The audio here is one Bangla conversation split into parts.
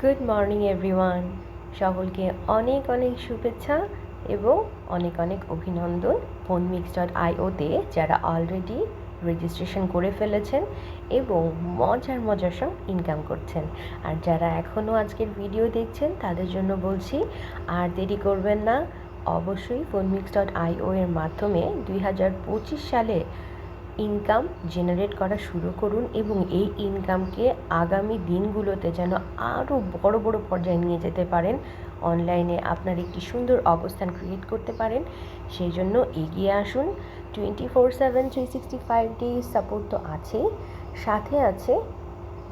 গুড মর্নিং এভরিওয়ান সকলকে অনেক অনেক শুভেচ্ছা এবং অনেক অনেক অভিনন্দন ফোন মিক্স ডট আইওতে যারা অলরেডি রেজিস্ট্রেশন করে ফেলেছেন এবং মজার মজার সব ইনকাম করছেন। আর যারা এখনও আজকের ভিডিও দেখছেন, তাদের জন্য বলছি, আর দেরি করবেন না, অবশ্যই ফোন মিক্স ডট আইও এর মাধ্যমে দুই হাজার পঁচিশ সালে ইনকাম জেনারেট করা শুরু করুন এবং এই ইনকামকে আগামী দিনগুলোতে যেন আরও বড় বড় পর্যায়ে নিয়ে যেতে পারেন। অনলাইনে আপনার একটি সুন্দর অবস্থান ক্রিয়েট করতে পারেন। সেই জন্য এগিয়ে আসুন। Twenty four seven three sixty five days support তো আছেই। সাথে আছে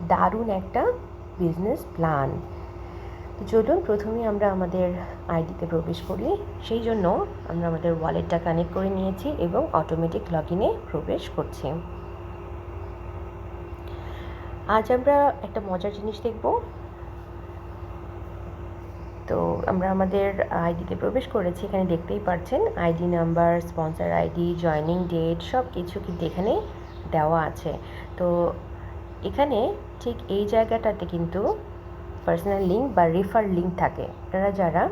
দারুণ একটা বিজনেস প্ল্যান চলুন প্রথমে আমরা আমাদের আইডিতে প্রবেশ করি। সেই জন্য আমরা আমাদের ওয়ালেটটা কানেক্ট করে নিয়েছি এবং অটোমেটিক লগ ইনে প্রবেশ করছি। আজ আমরা একটা মজার জিনিস দেখব। তো আমরা আমাদের আইডিতে প্রবেশ করেছি, এখানে দেখতেই পারছেন ID number, sponsor ID, joining date সব কিছু কিন্তু এখানে দেওয়া আছে। তো এখানে ঠিক এই জায়গাটাতে কিন্তু পার্সোনাল লিঙ্ক বা রেফার লিঙ্ক থাকে। আপনারা যারা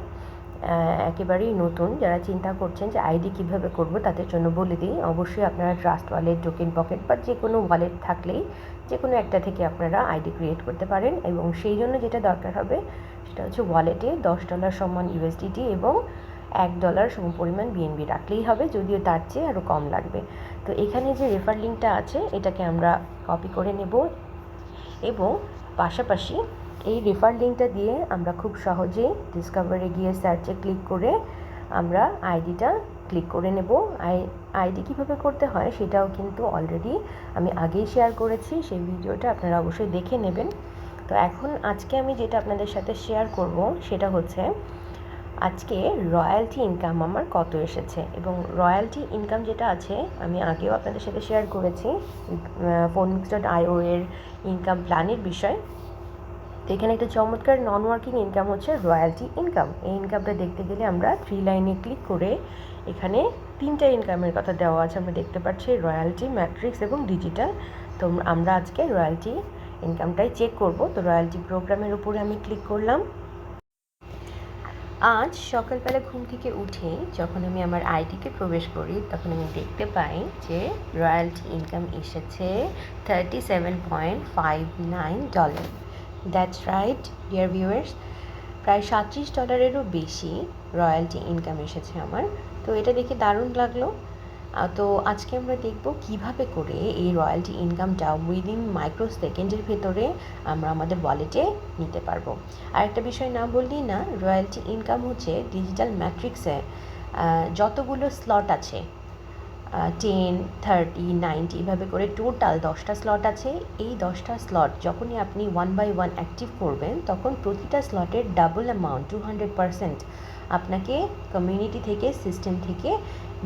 একেবারেই নতুন, যারা চিন্তা করছেন যে আইডি কীভাবে করব তাদের জন্য বলে দিই, অবশ্যই আপনারা ট্রাস্ট ওয়ালেট টোকেন পকেট বা যে কোনো ওয়ালেট থাকলেই যে কোনো একটা থেকে আপনারা আইডি ক্রিয়েট করতে পারেন এবং সেই জন্য যেটা দরকার হবে সেটা হচ্ছে ওয়ালেটে দশ ডলার সমান ইউএসডিটি এবং এক ডলার সম পরিমাণ বিএনবি রাখলেই হবে, যদিও তার চেয়ে আরও কম লাগবে। তো এখানে যে রেফার লিঙ্কটা আছে, এটাকে আমরা কপি করে নেব এবং পাশাপাশি এই রেফার লিঙ্কটা দিয়ে আমরা খুব সহজেই ডিসকভারে গিয়ে সার্চে ক্লিক করে আমরা আইডিটা ক্লিক করে নেব। আই আইডি কীভাবে করতে হয় সেটাও কিন্তু অলরেডি আমি আগেই শেয়ার করেছি, সেই ভিডিওটা আপনারা অবশ্যই দেখে নেবেন। তো এখন আজকে আমি যেটা আপনাদের সাথে শেয়ার করব সেটা হচ্ছে, আজকে রয়্যালটি ইনকাম আমার কত এসেছে? এবং রয়্যালটি ইনকাম যেটা আছে, আমি আগেও আপনাদের সাথে শেয়ার করেছি ফোন মিক্স ডট আইও এর ইনকাম প্ল্যানের বিষয়। তো এখানে একটা চমৎকার নন ওয়ার্কিং ইনকাম হচ্ছে রয়্যালটি ইনকাম এই ইনকামটা দেখতে গেলে আমরা থ্রি লাইনে ক্লিক করে এখানে তিনটা ইনকামের কথা দেওয়া আছে, আমরা দেখতে পাচ্ছি রয়্যালটি ম্যাট্রিক্স এবং ডিজিটাল তো আমরা আজকে রয়্যালটি ইনকামটাই চেক করব। তো রয়্যালটি প্রোগ্রামের উপরে আমি ক্লিক করলাম। আজ সকালবেলা ঘুম থেকে উঠে যখন আমি আমার আইডিতে প্রবেশ করি, তখন আমি দেখতে পাই যে রয়্যালটি ইনকাম এসেছে thirty seven point five nine dollar that's right dear viewers প্রায় সাতত্রিশ ডলারেরও বেশি রয়্যালটি ইনকাম এসেছে আমার। তো এটা দেখে দারুণ লাগল। তো আজকে আমরা দেখব কীভাবে করে এই রয়্যালটি ইনকামটা উইদিন মাইক্রো সেকেন্ডের ভেতরে আমরা আমাদের ওয়ালেটে নিতে পারব। আর একটা বিষয় না বললেই না রয়্যালটি ইনকাম হচ্ছে ডিজিটাল ম্যাট্রিক্সে যতগুলো স্লট আছে টেন থার্টি নাইনটি এভাবে করে টোটাল দশটা স্লট আছে। এই দশটা স্লট যখনই আপনি ওয়ান বাই ওয়ান অ্যাক্টিভ করবেন, তখন প্রতিটা স্লটের double amount two hundred percent আপনাকে কমিউনিটি থেকে সিস্টেম থেকে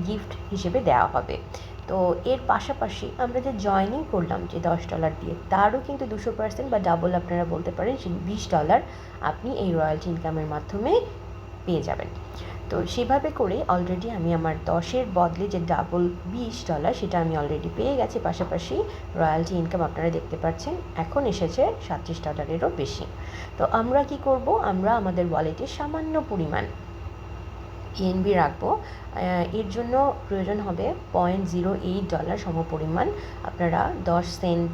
গিফট হিসেবে দেওয়া হবে। তো এর পাশাপাশি আমরা যে জয়নিং করলাম যে দশ ডলার দিয়ে, তারও কিন্তু দুশো পার্সেন্ট বা ডাবল আপনারা বলতে পারেন, বিশ ডলার আপনি এই রয়্যালটি ইনকামের মাধ্যমে পেয়ে যাবেন। তো সেভাবে করে অলরেডি আমি আমার দশের বদলে যে ডাবল বিশ ডলার সেটা আমি অলরেডি পেয়ে গেছি। পাশাপাশি রয়্যালটি ইনকাম আপনারা দেখতে পাচ্ছেন, এখন এসেছে সাতত্রিশ ডলারেরও বেশি। তো আমরা কি করব? আমরা আমাদের ওয়ালেটে সামান্য পরিমাণ ইএনবি রাখব। এর জন্য প্রয়োজন হবে পয়েন্ট জিরো এইট ডলার সমপরিমাণ। আপনারা দশ সেন্ট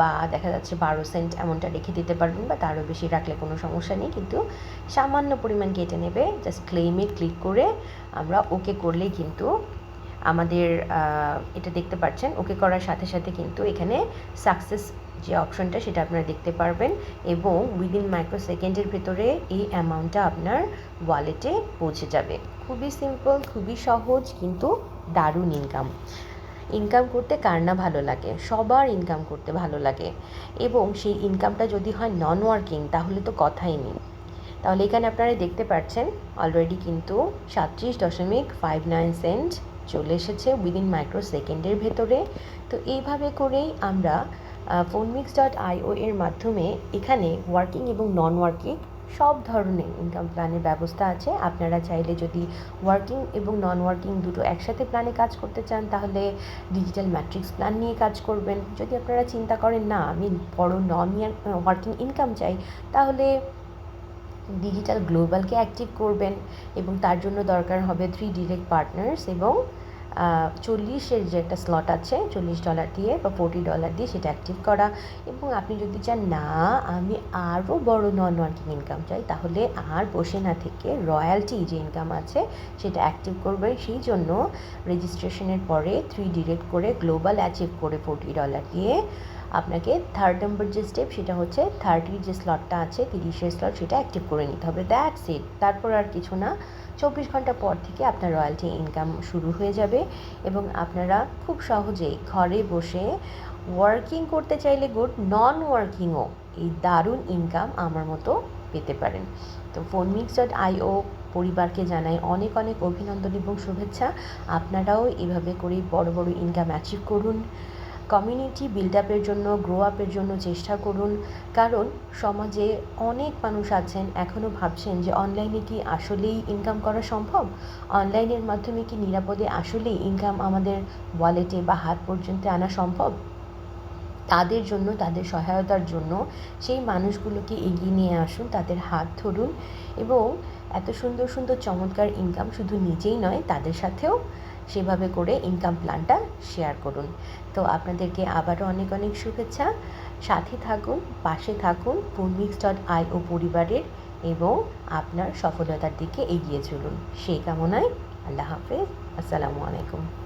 বা দেখা যাচ্ছে বারো সেন্ট এমনটা রেখে দিতে পারবেন বা তারও বেশি রাখলে কোনো সমস্যা নেই। কিন্তু সামান্য পরিমাণ কেটে নেবে জাস্ট ক্লেমে ক্লিক করে আমরা ওকে করলেই কিন্তু আমাদের এটা দেখতে পাচ্ছেন ওকে করার সাথে সাথে কিন্তু এখানে সাকসেস যে অপশনটা সেটা আপনারা দেখতে পারবেন এবং উইদিন মাইক্রো সেকেন্ডের ভেতরে এই অ্যামাউন্টটা আপনার ওয়ালেটে পৌঁছে যাবে। খুবই সিম্পল খুবই সহজ, কিন্তু দারুণ ইনকাম ইনকাম করতে কার না ভালো লাগে? সবার ইনকাম করতে ভালো লাগে। এবং সেই ইনকামটা যদি হয় নন ওয়ার্কিং তাহলে তো কথাই নেই। তাহলে এখানে আপনারা দেখতে পাচ্ছেন অলরেডি কিন্তু সাতত্রিশ দশমিক ফাইভ নাইন সেন্ট চলে এসেছে উইদিন মাইক্রো সেকেন্ডের ভেতরে। তো এইভাবে করেই আমরা ফোনমিক্স ডট আইও এর মাধ্যমে এখানে ওয়ার্কিং এবং নন ওয়ার্কিং সব ধরনের ইনকাম প্ল্যানের ব্যবস্থা আছে। আপনারা চাইলে যদি ওয়ার্কিং এবং নন ওয়ার্কিং দুটো একসাথে প্ল্যানে কাজ করতে চান, তাহলে ডিজিটাল ম্যাট্রিক্স প্ল্যান নিয়ে কাজ করবেন। যদি আপনারা চিন্তা করেন, না, আমি বড় নন ওয়ার্কিং ইনকাম চাই, তাহলে ডিজিটাল গ্লোবালকে অ্যাক্টিভ করবেন এবং তার জন্য দরকার হবে থ্রি ডিরেক্ট পার্টনার্স এবং চল্লিশের যে একটা স্লট আছে, চল্লিশ ডলার দিয়ে বা ফোর্টি ডলার দিয়ে সেটা অ্যাক্টিভ করা। এবং আপনি যদি চান, না, আমি আরও বড় নন ওয়ার্কিং ইনকাম চাই, তাহলে আর বসে না থেকে রয়্যালটি যে ইনকাম আছে, সেটা অ্যাক্টিভ করবে সেই জন্য রেজিস্ট্রেশনের পরে থ্রি ডিরেক্ট করে গ্লোবাল অ্যাচিভ করে ফোর্টি ডলার দিয়ে আপনাকে থার্ড নম্বর যে স্টেপ সেটা হচ্ছে থার্টির যে স্লটটা আছে, তিরিশের স্লট সেটা অ্যাক্টিভ করে নিতে হবে। দ্যাটস ইট তারপর আর কিছু না। চব্বিশ ঘণ্টা পর থেকে আপনার রয়্যালটি ইনকাম শুরু হয়ে যাবে এবং আপনারা খুব সহজেই ঘরে বসে ওয়ার্কিং করতে চাইলে গুড নন ওয়ার্কিংও এই দারুণ ইনকাম আমার মতো পেতে পারেন। তো ফোন মিক্স ডট আইও পরিবারকে জানাই অনেক অনেক অভিনন্দন এবং শুভেচ্ছা। আপনারাও এভাবে করে বড় বড় ইনকাম অ্যাচিভ করুন। কমিউনিটি বিল্ড আপের জন্য গ্রো আপের জন্য চেষ্টা করুন। কারণ সমাজে অনেক মানুষ আছেন এখনও ভাবছেন যে অনলাইনে কি আসলেই ইনকাম করা সম্ভব? অনলাইনের মাধ্যমে কি নিরাপদে আসলেই ইনকাম আমাদের ওয়ালেটে বা হাত পর্যন্ত আনা সম্ভব? তাদের জন্য, তাদের সহায়তার জন্য সেই মানুষগুলোকে এগিয়ে নিয়ে আসুন, তাদের হাত ধরুন এবং এত সুন্দর সুন্দর, চমৎকার ইনকাম শুধু নিজেই নয়, তাদের সাথেও সেভাবে করে ইনকাম প্ল্যানটা শেয়ার করুন। তো আপনাদেরকে আবারও অনেক অনেক শুভেচ্ছা। সাথে থাকুন, পাশে থাকুন পূর্মিক্স ডট আই ও পরিবারের এবং আপনার সফলতার দিকে এগিয়ে চলুন। সেই কামনায় আল্লাহ হাফেজ। আসসালামু আলাইকুম।